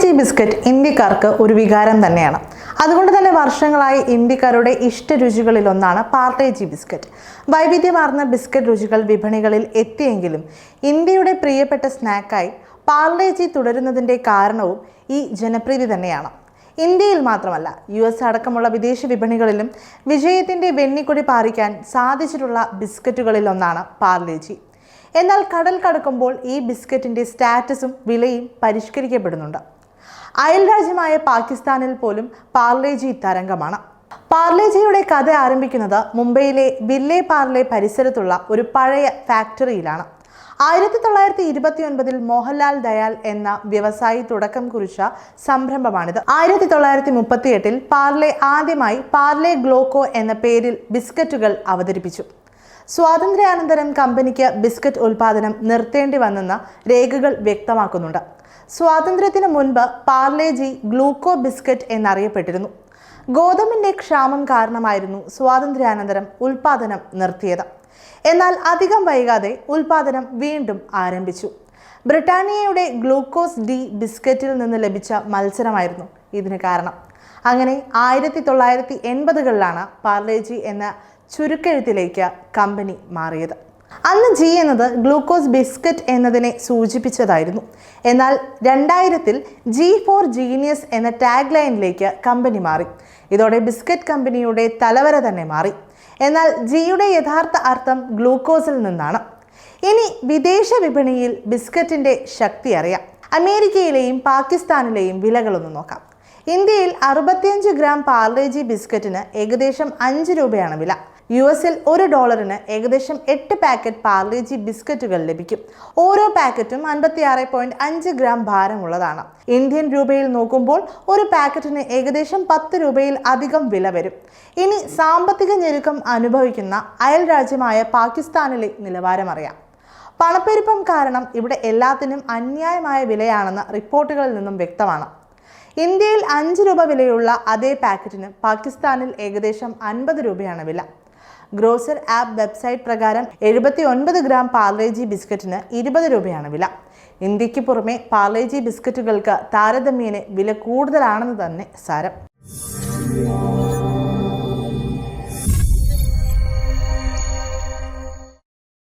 Parle-G biscuit ഇന്ത്യക്കാർക്ക് ഒരു വികാരം തന്നെയാണ്. അതുകൊണ്ട് തന്നെ വർഷങ്ങളായി ഇന്ത്യക്കാരുടെ ഇഷ്ടരുചികളിൽ ഒന്നാണ് പാർലേജി ബിസ്ക്കറ്റ്. വൈവിധ്യമാർന്ന ബിസ്ക്കറ്റ് രുചികൾ വിപണികളിൽ എത്തിയെങ്കിലും ഇന്ത്യയുടെ പ്രിയപ്പെട്ട സ്നാക്കായി പാർലേജി തുടരുന്നതിന്റെ കാരണവും ഈ ജനപ്രീതി തന്നെയാണ്. ഇന്ത്യയിൽ മാത്രമല്ല യു എസ് അടക്കമുള്ള വിദേശ വിപണികളിലും വിജയത്തിന്റെ വെണ്ണിക്കൊടി പാറിക്കാൻ സാധിച്ചിട്ടുള്ള ബിസ്ക്കറ്റുകളിൽ ഒന്നാണ് പാർലേജി എന്നാൽ കടൽ കടക്കുമ്പോൾ ഈ ബിസ്ക്കറ്റിന്റെ സ്റ്റാറ്റസും വിലയും പരിഷ്കരിക്കപ്പെടുന്നുണ്ട്. അയൽ രാജ്യമായ പാകിസ്ഥാനിൽ പോലും പാർലേജി തരംഗമാണ്. പാർലേജിയുടെ കഥ ആരംഭിക്കുന്നത് മുംബൈയിലെ ബില്ലെ പാർലെ പരിസരത്തുള്ള ഒരു പഴയ ഫാക്ടറിയിലാണ്. ആയിരത്തി തൊള്ളായിരത്തി ഇരുപത്തി ഒൻപതിൽ മോഹൻലാൽ ദയാൽ എന്ന വ്യവസായി തുടക്കം കുറിച്ച സംരംഭമാണിത്. ആയിരത്തി തൊള്ളായിരത്തി മുപ്പത്തി എട്ടിൽ പാർലെ ആദ്യമായി പാർലെ ഗ്ലോക്കോ എന്ന പേരിൽ ബിസ്ക്കറ്റുകൾ അവതരിപ്പിച്ചു. സ്വാതന്ത്ര്യാനന്തരം കമ്പനിക്ക് ബിസ്ക്കറ്റ് ഉൽപാദനം നിർത്തേണ്ടി വന്നെന്ന രേഖകൾ വ്യക്തമാക്കുന്നുണ്ട്. സ്വാതന്ത്ര്യത്തിന് മുൻപ് പാർലേജി ഗ്ലൂക്കോ ബിസ്ക്കറ്റ് എന്നറിയപ്പെട്ടിരുന്നു. ഗോതമ്പിന്റെ ക്ഷാമം കാരണമായിരുന്നു സ്വാതന്ത്ര്യാനന്തരം ഉൽപാദനം നിർത്തിയത്. എന്നാൽ അധികം വൈകാതെ ഉൽപാദനം വീണ്ടും ആരംഭിച്ചു. ബ്രിട്ടാനിയയുടെ ഗ്ലൂക്കോസ് ഡി ബിസ്ക്കറ്റിൽ നിന്ന് ലഭിച്ച മത്സരമായിരുന്നു ഇതിന് കാരണം. അങ്ങനെ ആയിരത്തി തൊള്ളായിരത്തി എൺപതുകളിലാണ് പാർലേജി എന്ന ചുരുക്കെഴുത്തിലേക്ക് കമ്പനി മാറിയത്. അന്ന് ജി എന്നത് ഗ്ലൂക്കോസ് ബിസ്ക്കറ്റ് എന്നതിനെ സൂചിപ്പിച്ചതായിരുന്നു. എന്നാൽ രണ്ടായിരത്തിൽ ജി ഫോർ ജീനിയസ് എന്ന ടാഗ് ലൈനിലേക്ക് കമ്പനി മാറി. ഇതോടെ ബിസ്ക്കറ്റ് കമ്പനിയുടെ തലവര തന്നെ മാറി. എന്നാൽ ജിയുടെ യഥാർത്ഥ അർത്ഥം ഗ്ലൂക്കോസിൽ നിന്നാണ്. ഇനി വിദേശ വിപണിയിൽ ബിസ്ക്കറ്റിന്റെ ശക്തി അറിയാം. അമേരിക്കയിലെയും പാകിസ്ഥാനിലെയും വിലകളൊന്ന് നോക്കാം. ഇന്ത്യയിൽ അറുപത്തിയഞ്ച് ഗ്രാം പാർലേജി ബിസ്ക്കറ്റിന് ഏകദേശം അഞ്ച് രൂപയാണ് വില. യു എസിൽ ഒരു ഡോളറിന് ഏകദേശം എട്ട് പാക്കറ്റ് പാർലേജി ബിസ്ക്കറ്റുകൾ ലഭിക്കും. ഓരോ പാക്കറ്റും അൻപത്തിയാറ് പോയിന്റ് അഞ്ച് ഗ്രാം ഭാരമുള്ളതാണ്. ഇന്ത്യൻ രൂപയിൽ നോക്കുമ്പോൾ ഒരു പാക്കറ്റിന് ഏകദേശം പത്ത് രൂപയിൽ അധികം വില വരും. ഇനി സാമ്പത്തിക ഞെരുക്കം അനുഭവിക്കുന്ന അയൽ രാജ്യമായ പാകിസ്ഥാനിലെ നിലവാരം അറിയാം പണപ്പെരുപ്പം കാരണം ഇവിടെ എല്ലാത്തിനും അന്യായമായ വിലയാണെന്ന് റിപ്പോർട്ടുകളിൽ നിന്നും വ്യക്തമാണ്. ഇന്ത്യയിൽ അഞ്ച് രൂപ വിലയുള്ള അതേ പാക്കറ്റിന് പാകിസ്ഥാനിൽ ഏകദേശം അൻപത് രൂപയാണ് വില. ഗ്രോസർ ആപ്പ് വെബ്സൈറ്റ് പ്രകാരം എഴുപത്തി ഒൻപത് ഗ്രാം പാർലേജി ബിസ്ക്കറ്റിന് ഇരുപത് രൂപയാണ് വില. ഇന്ത്യയ്ക്ക് പുറമെ പാർലേജി ബിസ്ക്കറ്റുകൾക്ക് താരതമ്യേന വില കൂടുതലാണെന്ന് തന്നെ സാരം.